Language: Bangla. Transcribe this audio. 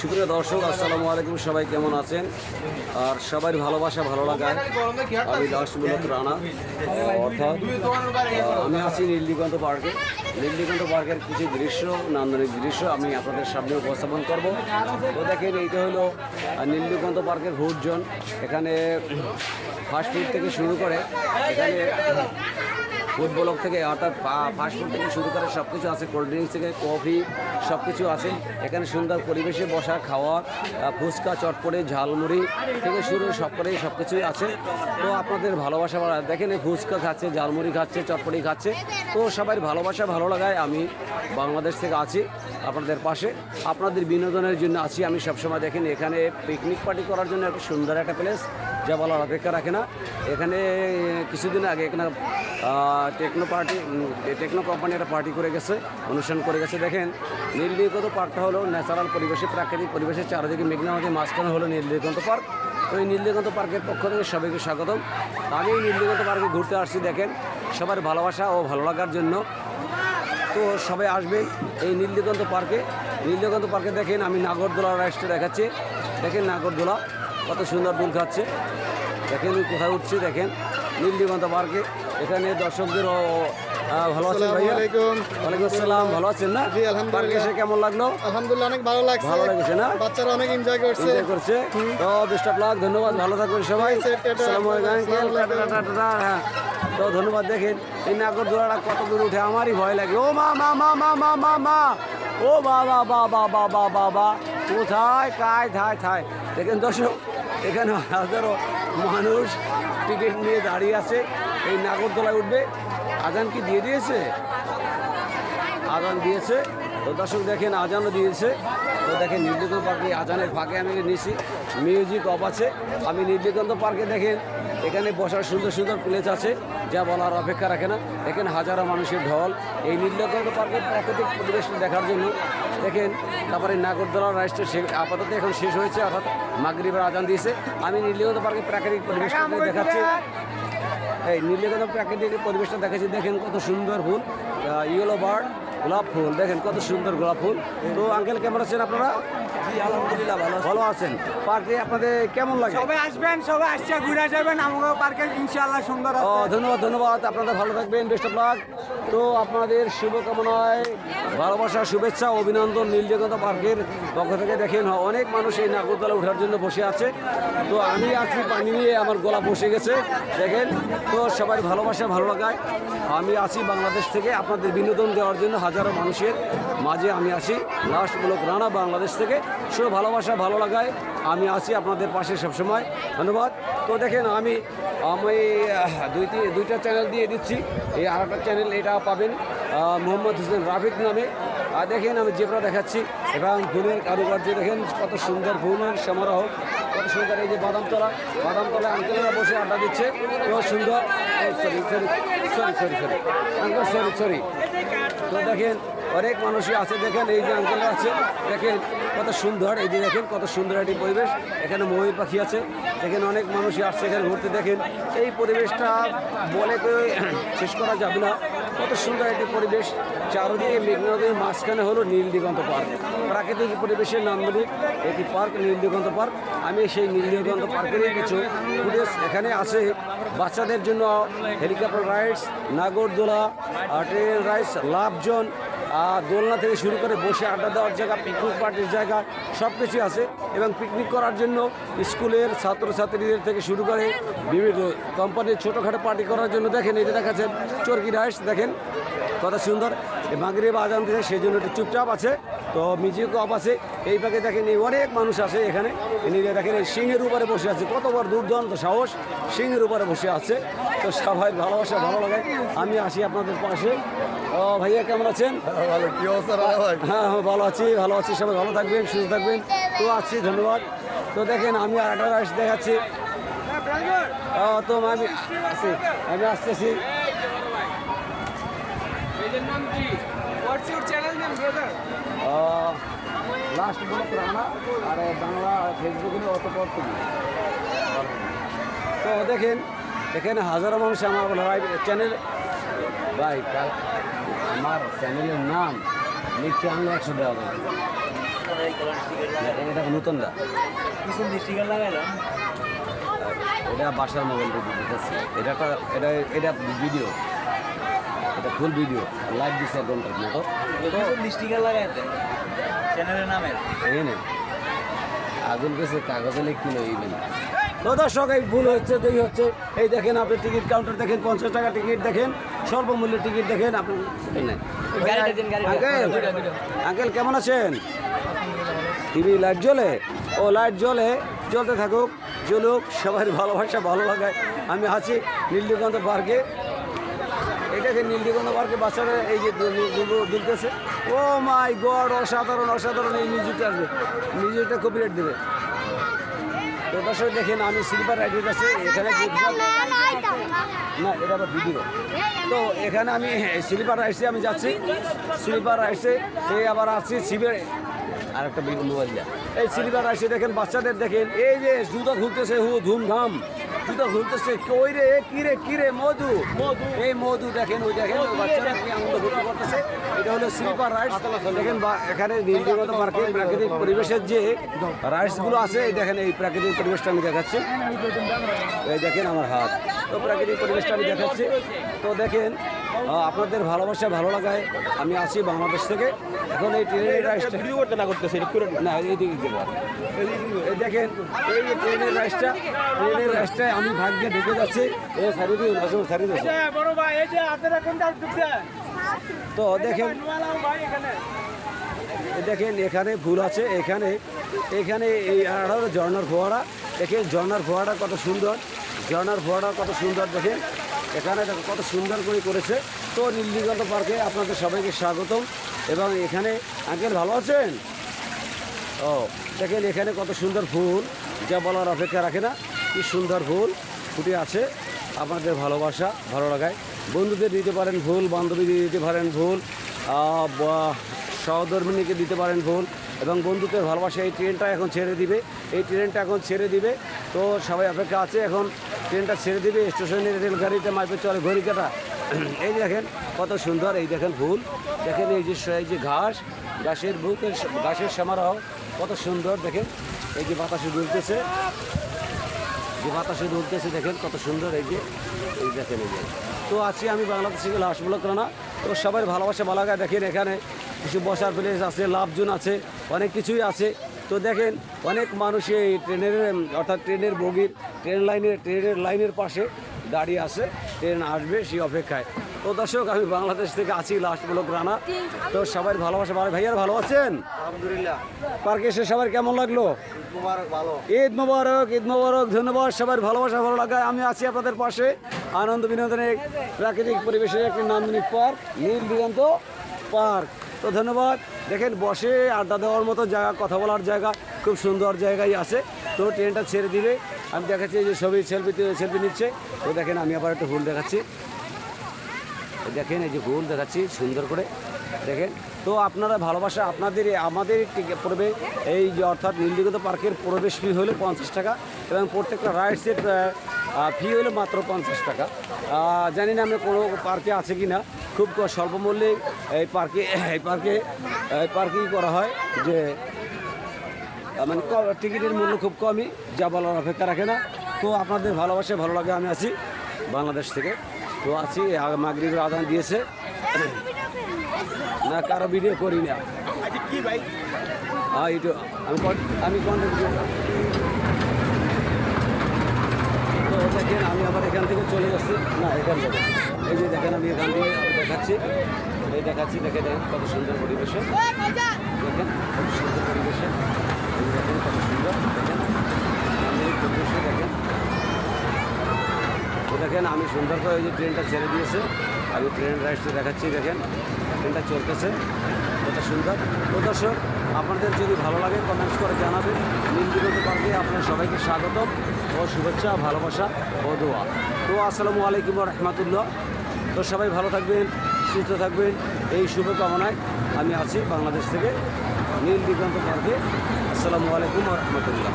সুপ্রিয় দর্শক, আসসালামু আলাইকুম। সবাই কেমন আছেন? আর সবার ভালোবাসা, ভালো লাগায় আমি দাসমূলক রানা। অর্থাৎ আমি আছি নীলদিগন্ত পার্কে। নীলদিগন্ত পার্কের কিছু দৃশ্য, নান্দনিক দৃশ্য আমি আপনাদের সামনে উপস্থাপন করব। তো দেখেন, এইটা হলো নীলদিগন্ত পার্কের ভোট জোন এখানে ফাস্টফুড থেকে শুরু করে, এখানে ফুড ব্লক থেকে অর্থাৎ ফাস্টফুড থেকে শুরু করে সব কিছু আছে কোল্ড ড্রিঙ্কস থেকে কফি সব কিছু আছে। এখানে সুন্দর পরিবেশে বসা, খাওয়া ফুচকা, চটপটে, ঝালমুড়ি থেকে শুরু সব করে সব কিছুই আছে। তো আপনাদের ভালোবাসা ভালো- দেখেন এই ফুচকা খাচ্ছে, ঝালমুড়ি খাচ্ছে, চটপটি খাচ্ছে। তো সবাই ভালোবাসা ভালো লাগায়। আমি বাংলাদেশ থেকে আছি আপনাদের পাশে। আপনাদের বিনোদনের জন্য আছি। আমি সবসময় দেখেন এখানে পিকনিক পার্টি করার জন্য একটা সুন্দর একটা প্লেস যা বলার অপেক্ষা রাখে না। এখানে কিছুদিন আগে এখানে টেকনো পার্টি টেকনো কোম্পানি একটা পার্টি করে গেছে, অনুষ্ঠান করে গেছে। দেখেন নীলদিগন্ত পার্কটা হলো ন্যাচারাল পরিবেশে, প্রাকৃতিক পরিবেশের চারিদিকে মেঘনা নদীর মাঝখানে হলো নীলদিগন্ত পার্ক তো এই পার্কের পক্ষ থেকে সবাইকে স্বাগতম। আমি এই নীলদিগন্ত পার্কে ঘুরতে আসছি, দেখেন, সবার ভালোবাসা ও ভালো লাগার জন্য। তো সবাই আসবেন এই নীলদিগন্ত পার্কে নীলদিগন্ত পার্কে দেখেন, আমি নাগরদোলা রাইসটা দেখাচ্ছি। দেখেন, নাগরদোলা। কত সুন্দর দুল খাচ্ছে। দেখেন কোথায় উঠছি দেখেন। নীলদিগন্ত পার্কে এখানে দর্শকদের ভালো আছেন ভাইয়া? ওয়ালাইকুম আসসালাম ভালো আছেন না? জি, আলহামদুলিল্লাহ। এসে কেমন লাগল? আলহামদুলিল্লাহ অনেক ভালো লাগছে। ভালো লেগেছে না? বাচ্চারা অনেক এনজয় করছে। এনজয় করছে। তো বেস্ট অফ লাক ধন্যবাদ ভালো থাকবেন সবাই। আসসালামু আলাইকুম হ্যাঁ। তো ধন্যবাদ দেখেন। এই নাগরদোলাটা কত দূর উঠে আমারই ভয় লাগে। ও মা মা মা মা মা মা মা। ও বাবা বাবা বাবা বাবা। কোথায়? কায় থায় থায় দেখেন দর্শক, এখানে হাজারো মানুষ টিকিট নিয়ে দাঁড়িয়ে আছে। এই নাগরদোলায় উঠবে। আজান কি দিয়ে দিয়েছে? আজান দিয়েছে। তো দর্শক দেখেন, আজানও দিয়েছে। তো দেখেন নির্যাতন পার্কে আজানের ফাঁকে আমি নিছি। মিউজিক অফ আছে। আমি নির্যাতন পার্কে দেখেন এখানে বসার সুন্দর সুন্দর প্লেস আছে, যা বলার অপেক্ষা রাখে না। দেখেন হাজারো মানুষের ঢল, এই নীলদিগন্ত পার্কের প্রাকৃতিক পরিবেশ দেখার জন্য দেখেন, তারপরে নাগরদোলা রাইসটা আপাতত এখন শেষ হয়েছে, অর্থাৎ মাগরিবের আজান দিয়েছে। আমি নীলদিগন্ত পার্কের প্রাকৃতিক পরিবেশটা দেখাচ্ছি। এই নীলগন্ধ প্রাকৃতিক পরিবেশটা দেখেছি দেখেন কত সুন্দর ফুল ইয়েলো বার্ড গোলাপ ফুল দেখেন কত সুন্দর গোলাপ ফুল। তো আঙ্কেল কেমন আছেন আপনারা? আলহামদুলিল্লাহ ভালো ভালো আছেন। পার্কে আপনাদের কেমন লাগে? সবাই আসবেন সবাই আসছে ঘুরে যাবেন। আমাকে পার্কে ইনশাআল্লাহ সুন্দর ও ধন্যবাদ ধন্যবাদ। আপনারা ভালো থাকবেন বেস্ট অফ লাক তো আপনাদের শুভকামনায় ভালোবাসা শুভেচ্ছা অভিনন্দন নীলজগত পার্কের পক্ষ থেকে দেখেন অনেক মানুষ এই নাগরদোলা ওঠার জন্য বসে আছে। তো আমি আছি পানি নিয়ে আমার গলা বসে গেছে। দেখেন তো সবাই ভালোবাসা ভালো লাগায়। আমি আছি বাংলাদেশ থেকে আপনাদের বিনোদন দেওয়ার জন্য হাজারো মানুষের মাঝে আমি আছি। লাস্ট ব্লক রানা বাংলাদেশ থেকে। সো ভালোবাসা, ভালো লাগায় আমি আছি আপনাদের পাশে সবসময়। ধন্যবাদ। তো দেখেন আমি আমি দুই দুইটা চ্যানেল দিয়ে দিচ্ছি। এই আর একটা চ্যানেল এটা পাবেন মোহাম্মদ হোসেন রাফিক নামে। আর দেখেন আমি জেবরা দেখাচ্ছি। এবং ফুলের কারুকার্য দেখেন কত সুন্দর ফুলের সমারোহ। কত সুন্দর এই যে বাদামতলা বাদামতলা আঙ্কেলরা বসে আড্ডা দিচ্ছে। কত সুন্দর। Sorry sorry sorry sorry sorry sorry sorry তো দেখেন, অনেক মানুষই আছে, দেখেন, এই যে আঙ্কেল আছে, দেখেন, কত সুন্দর, এই যে দেখেন, কত সুন্দর একটি পরিবেশ। এখানে ময়ূর পাখি আছে, দেখেন, অনেক মানুষই আসছে এখানে ঘুরতে। দেখেন, এই পরিবেশটা বলে শেষ করা যাবে না। কত সুন্দর একটি পরিবেশ। চারদিকে মেঘনা নদীর মাঝখানে হলো নীল দিগন্ত পার্ক। প্রাকৃতিক পরিবেশের নান্দনিক একটি পার্ক নীল দিগন্ত পার্ক। আমি সেই নীল দিগন্ত পার্কেরই কিছু ফুটেজ এখানে আছে। বাচ্চাদের জন্য হেলিকপ্টার রাইডস, নাগরদোলা ট্রেন রাইডস, লাভজন দোলনা থেকে শুরু করে বসে আড্ডা দেওয়ার জায়গা পিকনিক পার্টির জায়গা সব কিছুই আছে। এবং পিকনিক করার জন্য স্কুলের ছাত্রছাত্রীদের থেকে শুরু করে বিভিন্ন কোম্পানির ছোটোখাটো পার্টি করার জন্য দেখেন এটা দেখাচ্ছেন, চর্কি রাইস দেখেন, কত সুন্দর। মাগরে বাজান দিয়েছে, সেই জন্য একটু চুপচাপ আছে। তো মিউজিক অফ আছে এই পাকে দেখেন এই অনেক মানুষ আছে এখানে। ইনি দেখেন এই সিংহের উপরে বসে আছে কত বড় দুর্দান্ত সাহস সিংহের উপরে বসে আছে। তো সবাই ভালোবাসা ভালো লাগে। আমি আসি আপনাদের পাশে। ও ভাইয়া কেমন আছেন? ভালো কি অবস্থা রানা ভাই? হ্যাঁ হ্যাঁ ভালো আছি ভালো আছি সবাই ভালো থাকবেন সুস্থ থাকবেন। তো আছি ধন্যবাদ। তো দেখেন আমি আর একটা রাইস দেখাচ্ছি। ও, তো আমি আমি আসতেছি। What's your channel name brother last বলে রানা আর বাংলা ফেসবুকে অত পর তুমি তো দেখেন এখানে হাজারো মানুষ আমার লাইভ চ্যানেল ভাই আমার চ্যানেলের নাম লিখতে আনলে একশো যাবে এটা নতুনটা পিছন ডিস্ট্রিক্টের লাগাইলাম এটা বাসার মোবাইল দিতেছে। এটা একটা এটা এটা ভিডিও এটা ফুল ভিডিও লাইভ দিচ্ছে এক ঘণ্টার মতো ডিস্ট্রিক্টের লাগাইতে। চ্যানেলের নামের এনে আগুন গেছে কাগজে লিখছিল ইমেল তো দর্শক এই ভুল হচ্ছে দেরি হচ্ছে এই দেখেন আপনি টিকিট কাউন্টার দেখেন পঞ্চাশ টাকা টিকিট দেখেন স্বল্পমূল্যের টিকিট দেখেন আপনি গাড়িটা। আঙ্কেল কেমন আছেন? টিভি লাইট জ্বলে? ও লাইট জ্বলে। জ্বলতে থাকুক জ্বলুক সবার ভালোবাসা ভালো লাগায়। আমি আছি নীলদিগন্ত পার্কে। এটাকে নীলদিগন্ত পার্কে বাচ্চারা এই যে দুলতেছে। ও মাই গড, অসাধারণ অসাধারণ এই মিউজিকটা আসবে। মিউজিকটা কপিরাইট দেবে। তো দর্শক দেখেন, আমি স্লিপার রাইডের কাছে এখানে না, এটা আবার ভিডিও তো এখানে আমি স্লিপার রাইডসে আমি যাচ্ছি। স্লিপার রাইডসে এই আবার আসছি শিবের আর একটা মোবাইল এই স্লিপার রাইডসে দেখেন, বাচ্চাদের দেখেন, এই যে জুতো ঘুরতেছে হু, ধুমধাম। জুতো ঘুরতেছে কই রে? কি রে? কি রে? মধু? এই মধু দেখেন ওই দেখেন ওই বাচ্চারা কি আনন্দ ভর্তি করতেছে। এটা হলো স্লিপার রাইডস দেখেন বা- এখানে নীলদিগন্ত পার্কে প্রাকৃতিক পরিবেশের যে রাইডসগুলো আছে এই দেখেন এই প্রাকৃতিক পরিবেশটা আমি দেখাচ্ছি। এই দেখেন আমার হাত। তো প্রাকৃতিক পরিবেশটা আমি দেখাচ্ছি। তো দেখেন আপনাদের ভালোবাসা ভালো লাগায় আমি আছি বাংলাদেশ থেকে। এখন এই ট্রেনের রাইসটা করতে না করতেছে না এই দিকে দেবো দেখেন এই যে ট্রেনের রাইসটা ট্রেনের রাইসটায় আমি ভাগ্যে ঢুকে যাচ্ছি। ও সারি দিন সারি দিয়েছে বড় ভাই এই যে আপনারা কোনটা তো দেখেন দেখেন এখানে ভুল আছে। এখানে এখানে এই হলো ঝর্নার ফোয়ারা। দেখেন ঝর্নার ফোয়ারা কত সুন্দর। ঝর্নার ফোয়ারা কত সুন্দর দেখেন। এখানে দেখো কত সুন্দর করে করেছে। তো নীলদিগন্ত পার্কে আপনাদের সবাইকে স্বাগতম। এবং এখানে আঙ্কেল ভালো আছেন? ও, দেখেন এখানে কত সুন্দর ফুল। যা বলার অপেক্ষা রাখে না, কি সুন্দর ফুল। ফুটে আছে। আপনাদের ভালোবাসা ভালো লাগায়। বন্ধুদের দিতে পারেন ফুল বান্ধবীদের দিতে পারেন ফুল সহধর্মিনীকে দিতে পারেন ফুল এবং বন্ধুদের ভালোবাসা এই ট্রেনটা এখন ছেড়ে দিবে। এই ট্রেনটা এখন ছেড়ে দিবে। তো সবাই অপেক্ষা আছে, এখন ট্রেনটা ছেড়ে দিবে। স্টেশনের রেলগাড়িতে মাইপে চলে ঘড়ি কাটা এই দেখেন কত সুন্দর, এই দেখেন ফুল দেখেন এই যে এই যে ঘাস, ঘাসের বুকের ঘাসের সমারোহ, কত সুন্দর, দেখেন। এই যে বাতাসে দুলতেছে। যে বাতাসে দুলতেছে, দেখেন কত সুন্দর, এই যে, এই দেখেন এই যে। তো আছি আমি বাংলাদেশে লাশ ব্লক রানা। তো সবাই ভালোবাসা বালাগায় দেখেন এখানে কিছু বসার প্লেস আছে লাভজন আছে অনেক কিছুই আছে। তো দেখেন অনেক মানুষ এই ট্রেনের অর্থাৎ ট্রেনের বগির ট্রেন লাইনের ট্রেনের লাইনের পাশে দাঁড়িয়ে আছে ট্রেন আসবে সেই অপেক্ষায়। তো দর্শক আমি বাংলাদেশ থেকে আছি লাস্ট ব্লক রানা। তো সবাই ভালোবাসা ভালো ভাইয়ার ভালো আছেন? আলহামদুলিল্লাহ। পার্কে এসে সবার কেমন লাগল? ঈদ মোবারক ঈদ মোবারক ধন্যবাদ সবার ভালোবাসা ভালো লাগায় আমি আছি আপনাদের পাশে আনন্দ বিনোদনের প্রাকৃতিক পরিবেশের একটি নান্দনিক পার্ক নীল দিগন্ত পার্ক। তো ধন্যবাদ। দেখেন, বসে আড্ডা দেওয়ার মতো জায়গা, কথা বলার জায়গা খুব সুন্দর জায়গায় আছে। তো ট্রেনটা ছেড়ে দিবে। আমি দেখাচ্ছি যে ছবি সেলফি সেলফি নিচ্ছে। তো দেখেন, আমি আবার একটা ফুল দেখাচ্ছি। দেখেন, এই যে ফুল দেখাচ্ছি সুন্দর করে। দেখেন, তো আপনারা ভালোবাসা আপনাদের, আমাদের পড়বে এই যে অর্থাৎ নীলদিগত পার্কের প্রবেশ ফি হলো পঞ্চাশ টাকা এবং প্রত্যেকটা রাইডসের ফি হলো মাত্র পঞ্চাশ টাকা। জানি না আমরা কোনো পার্কে আছে কি না খুব স্বল্প মূল্যে এই পার্কে এই পার্কে, এই পার্কেই করা হয় যে মানে টিকিটের মূল্য খুব কমই, যা বলার অপেক্ষা রাখে না। তো আপনাদের ভালোবাসা, ভালো লাগে, আমি আছি বাংলাদেশ থেকে। তো আছি মাগরিবের আদান দিয়েছে। না, কারও ভিডিও করি না। কি ভাই হ্যাঁ এইটু, আমি আমি কন্টেন্ট তো দেখেন, আমি আবার এখান থেকে চলে যাচ্ছি। না, এখান থেকে। এই যে দেখেন আমি এখান থেকে দেখাচ্ছি। এই দেখাচ্ছি দেখে দেখেন কত সুন্দর পরিবেশে। দেখেন কত সুন্দর পরিবেশে। দেখেন কত সুন্দর দেখেন। আমি এই পরিবেশে দেখেন। দেখেন আমি সুন্দর করে ওই যে ট্রেনটা ছেড়ে দিয়েছে। আমি ট্রেন রাইডসটা দেখাচ্ছি দেখেন। ট্রেনটা চলতেছে। কত সুন্দর। তো দর্শক আপনাদের যদি ভালো লাগে কমেন্টস করে জানাবেন। নীলদিগন্ত পার্কে আপনার সবাইকে স্বাগতম। ও শুভেচ্ছা, ভালোবাসা, ও দোয়া। তো আসসালামু আলাইকুম রহমতুল্লাহ। তো সবাই ভালো থাকবেন, সুস্থ থাকবেন, এই শুভকামনায় আমি আছি বাংলাদেশ থেকে নীল দিগন্ত পার্কে। আসসালামু আলাইকুম রহমতুল্লাহ।